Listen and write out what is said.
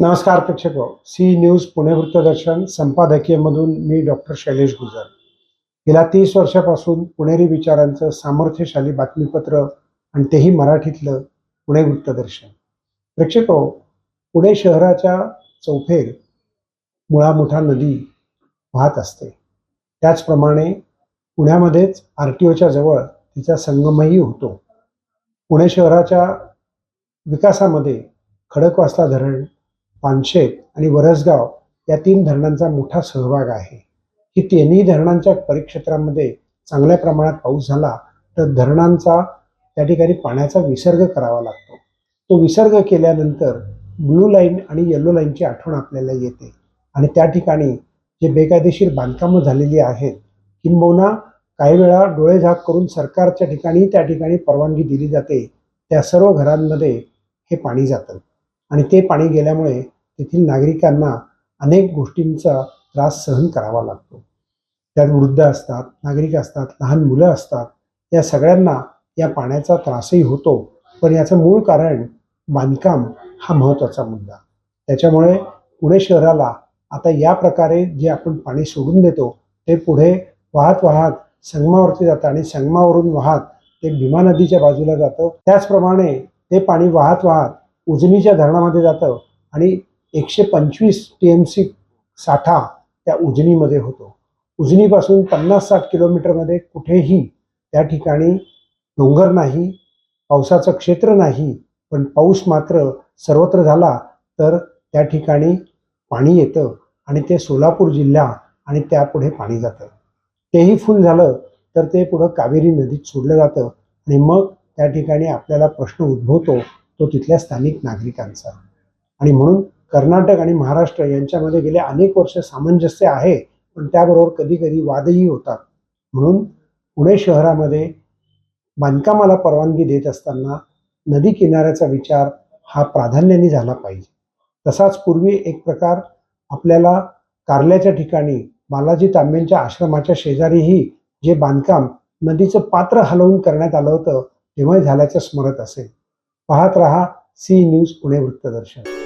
नमस्कार प्रेक्षक. C news Pune वृत्तदर्शन संपादकीयमधून मी डॉक्टर शैलेश गुजर. गेल्या तीस वर्षापासून पुणेरी विचारांचं सामर्थ्यशाली बातमीपत्र आणि तेही मराठीतलं पुणे वृत्तदर्शन. प्रेक्षक हो, पुणे शहराच्या चौफेर मुळामुठा नदी वाहत असते. त्याचप्रमाणे पुण्यामध्येच आर टी ओच्या जवळ तिचा संगमही होतो. पुणे शहराच्या विकासामध्ये खडकवासला धरण पानशेत आणि वरसगाव या तीन धरणांचा मोठा सहभाग आहे. ही तिन्ही धरणांच्या परिक्षेत्रामध्ये चांगल्या प्रमाणात पाऊस झाला तर धरणांचा त्या ठिकाणी पाण्याचा विसर्ग करावा लागतो. तो विसर्ग केल्यानंतर ब्लू लाईन आणि येलो लाईनची आठवण आपल्याला येते. आणि त्या ठिकाणी जे बेकायदेशीर बांधकामं झालेली आहेत किंबहुना काही वेळा डोळे झाक करून सरकारच्या ठिकाणी त्या ठिकाणी परवानगी दिली जाते. त्या सर्व घरांमध्ये हे पाणी जातं. आणि ते पाणी गेल्यामुळे तेथील नागरिकांना अनेक गोष्टींचा त्रास सहन करावा लागतो. त्यात वृद्ध असतात नागरिक असतात लहान मुलं असतात या सगळ्यांना या पाण्याचा त्रासही होतो. पण याचं मूळ कारण बांधकाम हा महत्त्वाचा मुद्दा. त्याच्यामुळे पुणे शहराला आता या प्रकारे जे आपण पाणी सोडून देतो ते पुढे वाहत वाहत संगमावरती जातं आणि संगमावरून वाहत ते भीमा नदीच्या बाजूला जातं. त्याचप्रमाणे ते पाणी वाहत वाहत उजनीच्या धरणामध्ये जातं आणि एकशे पंचवीस टी एम सी साठा त्या उजनीमध्ये होतो. उजनीपासून पन्नास साठ किलोमीटरमध्ये कुठेही त्या ठिकाणी डोंगर नाही पावसाचं क्षेत्र नाही पण पाऊस मात्र सर्वत्र झाला तर त्या ठिकाणी पाणी येतं आणि ते सोलापूर जिल्हा आणि त्यापुढे पाणी जातं. तेही फुल झालं तर ते पुढं कावेरी नदीत सोडलं जातं आणि मग त्या ठिकाणी आपल्याला प्रश्न उद्भवतो तो तिथल्या स्थानिक नागरिकांचा. आणि म्हणून कर्नाटक आणि महाराष्ट्र यांच्यामध्ये गेले अनेक वर्ष सामंजस्य आहे पण त्याबरोबर कधी कधी वादही होतात. म्हणून पुणे शहरामध्ये बांधकामाला परवानगी देत असताना नदी किनाऱ्याचा विचार हा प्राधान्याने झाला पाहिजे. तसाच पूर्वी एक प्रकार आपल्याला कारल्याच्या ठिकाणी बालाजी तांबेंच्या आश्रमाच्या शेजारीही जे बांधकाम नदीचं पात्र हलवून करण्यात आलं होतं तेव्हा झाल्याचं स्मरत असेल. पाहत रहा सी न्यूज पुणे वृत्तदर्शन.